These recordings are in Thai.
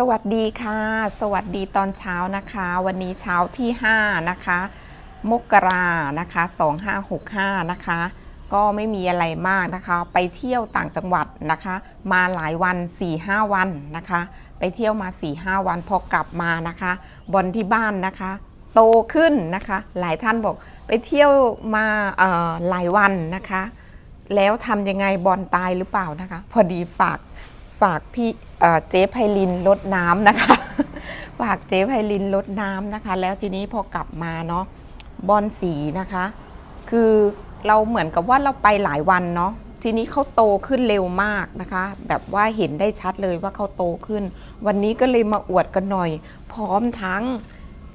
สวัสดีค่ะ สวัสดีตอนเช้านะคะ วันนี้เช้าที่ 5 นะคะ มกรานะคะ 2565 นะคะ ก็ไม่มีอะไรมากนะคะ ไปเที่ยวต่างจังหวัดนะคะ มาหลายวัน 4-5 วันนะคะ ไปเที่ยวมา 4-5 วันพอกลับมานะคะบอลที่บ้านนะคะ โตขึ้นนะคะ หลายท่านบอกไปเที่ยวมาเอ่อหลายวันนะคะ แล้วทำยังไงบอลตายหรือเปล่านะคะ พอดีฝาก ฝากพี่เจ๊ไพลินลดน้ำนะคะ ฝากเจ๊ไพลินลดน้ำนะคะ แล้วทีนี้พอกลับมาเนาะบอลสีนะคะ คือเราเหมือนกับว่าเราไปหลายวันเนาะทีนี้เขาโตขึ้นเร็วมากนะคะ แบบว่าเห็นได้ชัดเลยว่าเขาโตขึ้น วันนี้ก็เลยมาอวดกันหน่อย พร้อมทั้ง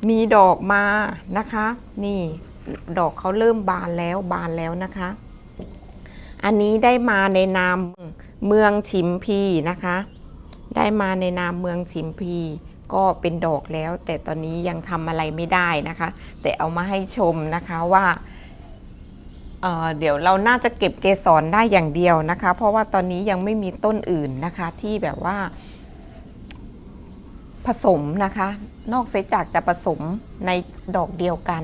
มีดอกมานะคะ นี่ดอกเขาเริ่มบานแล้วบานแล้วนะคะ อันนี้ได้มาในนาม เมืองชิมพีนะคะ ได้มาในนามเมืองชิมพีก็เป็นดอกแล้ว แต่ตอนนี้ยังทำอะไรไม่ได้นะคะ แต่เอามาให้ชมนะคะว่าเเดี๋ยวเราน่าจะเก็บเกสรได้อย่างเดียวนะคะ เพราะว่าตอนนี้ยังไม่มีต้นอื่นนะคะที่แบบว่า ผสมนะคะ นอกเสียจากจะผสมในดอกเดียวกัน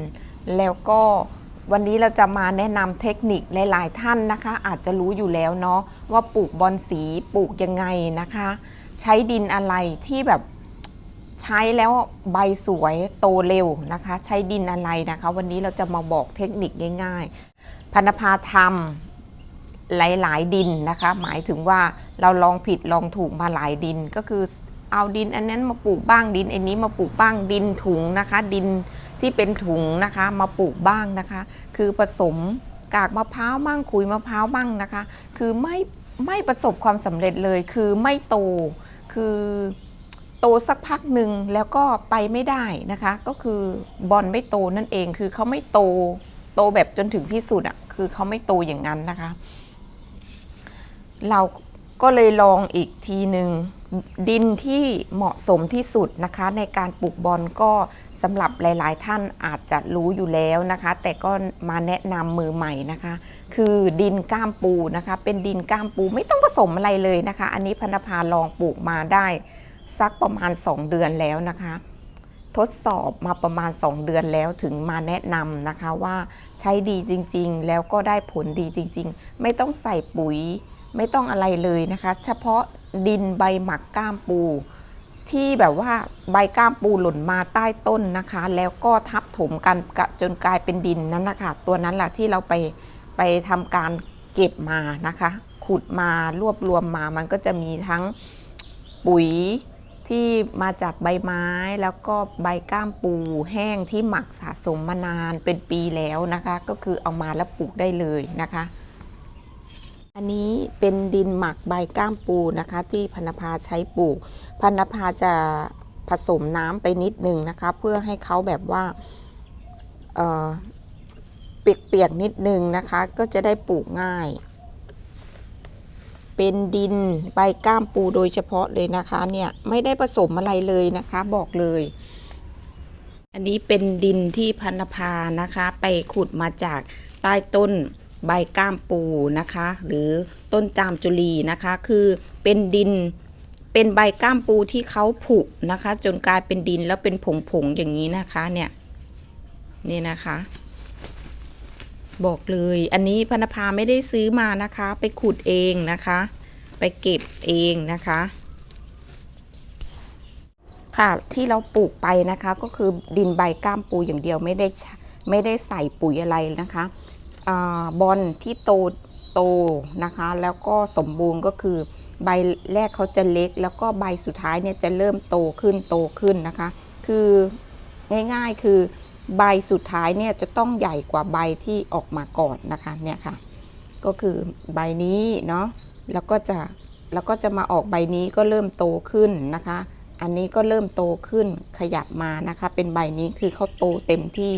แล้วก็ วันนี้เราจะมาแนะนำเทคนิคหลายๆท่านนะคะ อาจจะรู้อยู่แล้วเนาะว่าปลูกบอนสีปลูกยังไงนะคะ ใช้ดินอะไรที่แบบใช้แล้วใบสวยโตเร็วนะคะ ใช้ดินอะไรนะคะ วันนี้เราจะมาบอกเทคนิคง่าย ๆ พันธภาทำหลายๆดินนะคะ หมายถึงว่าเราลองผิดลองถูกมาหลายดินก็คือเอาดินอันนั้นมาปลูกบ้างดินอันนี้มาปลูกบ้างดินถุงนะคะ ดิน ที่เป็นถุงนะคะมาปลูกบ้างนะคะ คือผสมกากมะพร้าวบ้างขุยมะพร้าวบ้างนะคะ คือไม่ไม่ประสบความสำเร็จเลย คือไม่โตคือโตสักพักหนึ่งแล้วก็ไปไม่ได้นะคะ ก็คือบอลไม่โตนั่นเองคือเขาไม่โตโตแบบจนถึงที่สุดอะ่ะคือเขาไม่โตอย่างนั้นนะคะ เราก็เลยลองอีกทีหนึ่งดินที่เหมาะสมที่สุดนะคะ ในการปลูกบอลก็ สำหรับหลาย ๆ ท่านอาจจะรู้อยู่แล้วนะคะ แต่ก็มาแนะนำมือใหม่นะคะ คือดินก้ามปูนะคะ เป็นดินก้ามปูไม่ต้องผสมอะไรเลยนะคะ อันนี้พันธพาลองปลูกมาได้สักประมาณ 2 เดือนแล้วนะคะ ทดสอบมาประมาณ 2 เดือนแล้วถึงมาแนะนำนะคะว่าใช้ดีจริง ๆ แล้วก็ได้ผลดีจริง ๆ ไม่ต้องใส่ปุ๋ย ไม่ต้องอะไรเลยนะคะ เฉพาะดินใบหมักก้ามปู ที่แบบว่าใบก้ามปูหล่นมาใต้ต้นนะคะ แล้วก็ทับถมกันจนกลายเป็นดินนั้นนะคะตัวนั้นแหละที่เราไปไปทำการเก็บมานะคะ ขุดมารวบรวมมามันก็จะมีทั้งปุ๋ยที่มาจากใบไม้แล้วก็ใบก้ามปูแห้งที่หมักสะสมมานานเป็นปีแล้วนะคะ ก็คือเอามาแล้วปลูกได้เลยนะคะ อันนี้เป็นดินหมักใบก้ามปูนะคะ ที่พันธภาใช้ปลูก พันธภาจะผสมน้ำไปนิดนึงนะคะ เพื่อให้เขาแบบว่าเออเปียกๆนิดนึงนะคะ ก็จะได้ปลูกง่าย เป็นดินใบก้ามปูโดยเฉพาะเลยนะคะเนี่ยไม่ได้ผสมอะไรเลยนะคะบอกเลย อันนี้เป็นดินที่พันธพานะคะ ไปขุดมาจากใต้ต้น ใบก้ามปูนะคะ หรือต้นจามจุลีนะคะ คือเป็นดินเป็นใบก้ามปูที่เขาผุนะคะ จนกลายเป็นดินแล้วเป็นผงๆอย่างนี้นะคะเนี่ยนี่นะคะ บอกเลย อันนี้พันธพาไม่ได้ซื้อมานะคะ ไปขุดเองนะคะ ไปเก็บเองนะคะ ค่ะที่เราปลูกไปนะคะ ก็คือดินใบก้ามปูอย่างเดียวไม่ได้ไม่ได้ใส่ปุ๋ยอะไรนะคะ อบอลที่โตโตนะคะ แล้วก็สมบูรณ์ก็คือใบแรกเขาจะเล็ก แล้วก็ใบสุดท้ายเนี่ยจะเริ่มโตขึ้นโตขึ้นนะคะ คือง่ายๆคือใบสุดท้ายเนี่ยจะต้องใหญ่กว่าใบที่ออกมาก่อนนะคะเนี่ยค่ะ ก็คือใบนี้เนาะแล้วก็จะแล้วก็จะมาออกใบนี้ก็เริ่มโตขึ้นนะคะ อันนี้ก็เริ่มโตขึ้นขยับมานะคะ เป็นใบนี้คือเขาโตเต็มที่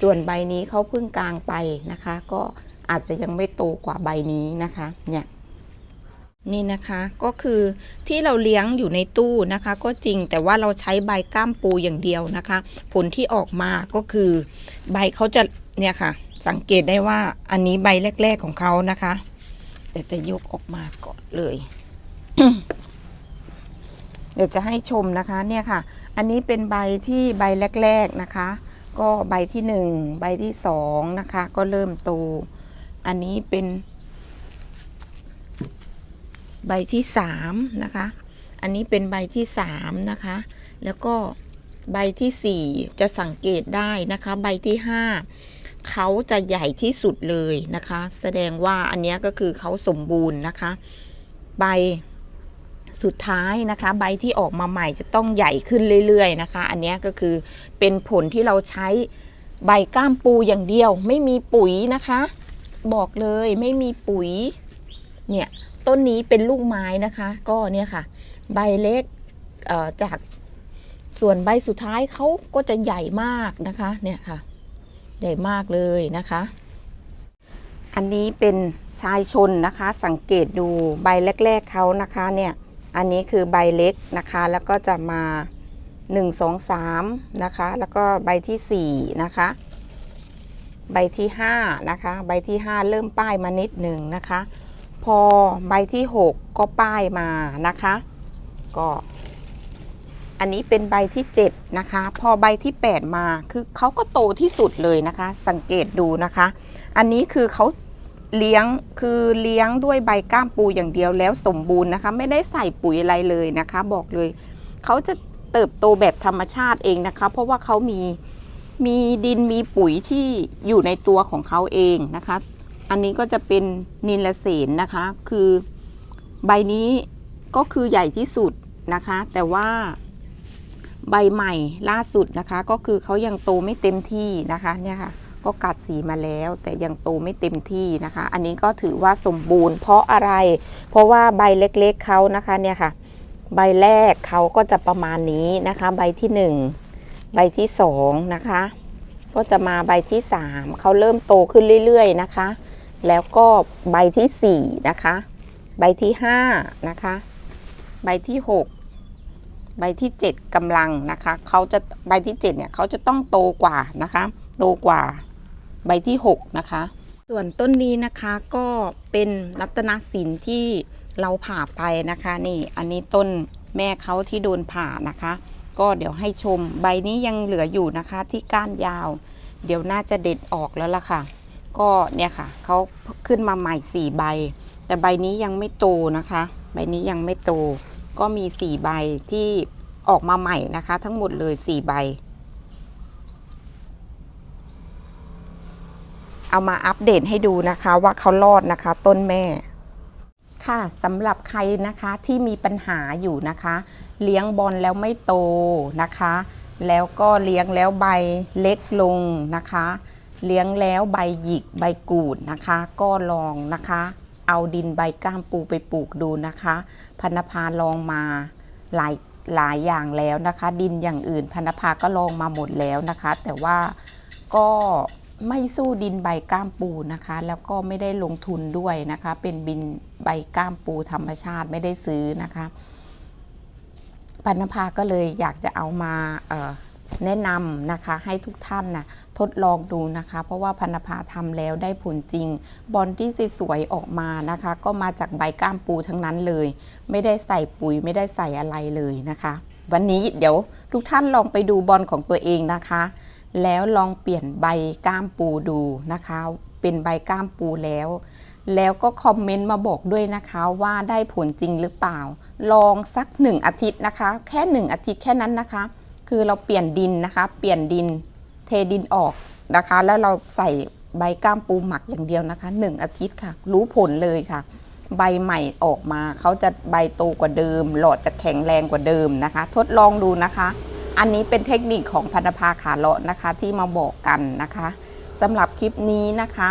ส่วนใบนี้เขาเพิ่งกลางไปนะคะ ก็อาจจะยังไม่โตกว่าใบนี้นะคะเนี่ยนี่นะคะก็คือที่เราเลี้ยงอยู่ในตู้นะคะ ก็จริงแต่ว่าเราใช้ใบก้ามปูอย่างเดียวนะคะ ผลที่ออกมาก็คือ ใบเขาจะเนี่ยค่ะ สังเกตได้ว่าอันนี้ใบแรก ๆของเขานะคะแต่จะยกออกมาก่อนเลย เดี๋ยวจะให้ชมนะคะเนี่ยค่ะ อันนี้เป็นใบที่ใบแรก ๆนะคะ ก็ใบที่หนึ่งใบที่สองนะคะ ก็เริ่มโต อันนี้เป็น ใบที่สามนะคะ อันนี้เป็นใบที่สามนะคะ แล้วก็ใบที่สี่จะสังเกตได้นะคะ ใบที่ห้าเขาจะใหญ่ที่สุดเลยนะคะ แสดงว่าอันนี้ก็คือเขาสมบูรณ์นะคะ ใบ สุดท้ายนะคะ ใบที่ออกมาใหม่จะต้องใหญ่ขึ้นเรื่อยๆนะคะ อันนี้ก็คือเป็นผลที่เราใช้ใบก้ามปูอย่างเดียว ไม่มีปุ๋ยนะคะ บอกเลยไม่มีปุ๋ย เนี่ยต้นนี้เป็นลูกไม้นะคะ ก็เนี่ยค่ะ ใบเล็กจากส่วนใบสุดท้ายเขาก็จะใหญ่มากนะคะ เนี่ยค่ะ ใหญ่มากเลยนะคะ อันนี้เป็นชายชนนะคะ สังเกตดูใบแรก ๆเขานะคะเนี่ย อันนี้คือใบเล็กนะคะ แล้วก็จะมา 1 2 3นะคะ แล้วก็ใบทีสี่4นะคะ ใบที่5นะคะ ใบที่ 5 เริ่มป้ายมานิดหนึ่งนะคะ พอใบที่ 6 ก็ป้ายมานะคะ ก็ อันนี้เป็นใบที่ 7 นะคะ พอใบที่ 8 มา คือเขาก็โตที่สุดเลยนะคะ สังเกตดูนะคะ อันนี้คือเขา เลี้ยงคือเลี้ยงด้วยใบก้ามปูอย่างเดียวแล้วสมบูรณ์นะคะ ไม่ได้ใส่ปุ๋ยอะไรเลยนะคะ บอกเลย เขาจะเติบโตแบบธรรมชาติเองนะคะ เพราะว่าเขามีมีดินมีปุ๋ยที่อยู่ในตัวของเขาเองนะคะ อันนี้ก็จะเป็นนิลเสนนะคะ คือใบนี้ก็คือใหญ่ที่สุดนะคะ แต่ว่าใบใหม่ล่าสุดนะคะ ก็คือเขายังโตไม่เต็มที่นะคะเนี่ยค่ะ ก็กัดสีมาแล้ว แต่ยังโตไม่เต็มที่นะคะ อันนี้ก็ถือว่าสมบูรณ์ เพราะอะไร เพราะว่าใบเล็กๆเขานะคะเนี่ยค่ะ ใบแรกเขาก็จะประมาณนี้นะคะ ใบที่หนึ่งใบที่สองนะคะ ก็จะมาใบที่สามเขาเริ่มโตขึ้นเรื่อยๆนะคะ แล้วก็ใบที่สี่นะคะ ใบที่ห้านะคะ ใบที่หกใบที่เจ็ดกำลังนะคะ เขาจะใบที่เจ็ดเนี่ย เขาจะต้องโตกว่านะคะ โตกว่า ใบที่หกนะคะ ส่วนต้นนี้นะคะก็เป็นรัตนศิลป์ที่เราผ่าไปนะคะนี่อันนี้ต้นแม่เขาที่โดนผ่านะคะ ก็เดี๋ยวให้ชมใบนี้ยังเหลืออยู่นะคะที่ก้านยาว เดี๋ยวน่าจะเด็ดออกแล้วล่ะค่ะ ก็เนี่ยค่ะเขาขึ้นมาใหม่สี่ใบ แต่ใบนี้ยังไม่โตนะคะ ใบนี้ยังไม่โต ก็มีสี่ใบที่ออกมาใหม่นะคะ ทั้งหมดเลยสี่ใบ เอามาอัปเดตให้ดูนะคะว่าเขารอดนะคะ ต้นแม่ ค่ะสำหรับใครนะคะที่มีปัญหาอยู่นะคะ เลี้ยงบอลแล้วไม่โตนะคะ แล้วก็เลี้ยงแล้วใบเล็กลงนะคะ เลี้ยงแล้วใบหยิกใบกูดนะคะ ก็ลองนะคะ เอาดินใบก้ามปูไปปลูกดูนะคะ พันธพาลองมาหลายหลายอย่างแล้วนะคะ ดินอย่างอื่นพันธพาก็ลองมาหมดแล้วนะคะ แต่ว่าก็ ไม่สู้ดินใบก้ามปูนะคะ แล้วก็ไม่ได้ลงทุนด้วยนะคะ เป็นบินใบก้ามปูธรรมชาติไม่ได้ซื้อนะคะพันธภาก็เลยอยากจะเอามาแนะนำนะคะให้ทุกท่านนะทดลองดูนะคะ เพราะว่าพันธภาทำแล้วได้ผลจริง บอลที่สวยๆออกมานะคะ ก็มาจากใบก้ามปูทั้งนั้นเลย ไม่ได้ใส่ปุ๋ยไม่ได้ใส่อะไรเลยนะคะ วันนี้เดี๋ยวทุกท่านลองไปดูบอลของตัวเองนะคะ แล้วลองเปลี่ยนใบก้ามปูดูนะคะ เป็นใบก้ามปูแล้ว แล้วก็คอมเมนต์มาบอกด้วยนะคะว่าได้ผลจริงหรือเปล่า ลองสักหนึ่งอาทิตย์นะคะ แค่หนึ่งอาทิตย์แค่นั้นนะคะ คือเราเปลี่ยนดินนะคะ เปลี่ยนดินเทดินออกนะคะ แล้วเราใส่ใบก้ามปูหมักอย่างเดียวนะคะหนึ่งอาทิตย์ค่ะ รู้ผลเลยค่ะ ใบใหม่ออกมาเขาจะใบโตกว่าเดิม หลอดจะแข็งแรงกว่าเดิมนะคะ ทดลองดูนะคะ อันนี้เป็นเทคนิคของพันธภาขาเลาะนะคะที่มาบอกกันนะคะสำหรับคลิปนี้นะคะ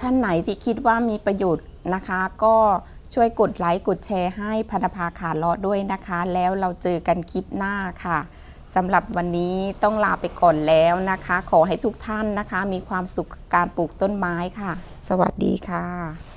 ท่านไหนที่คิดว่ามีประโยชน์นะคะ ก็ช่วยกดไลค์กดแชร์ให้พันธภาขาเลาะด้วยนะคะ แล้วเราเจอกันคลิปหน้าค่ะสำหรับวันนี้ต้องลาไปก่อนแล้วนะคะ ขอให้ทุกท่านนะคะ มีความสุขกับการปลูกต้นไม้ค่ะ สวัสดีค่ะ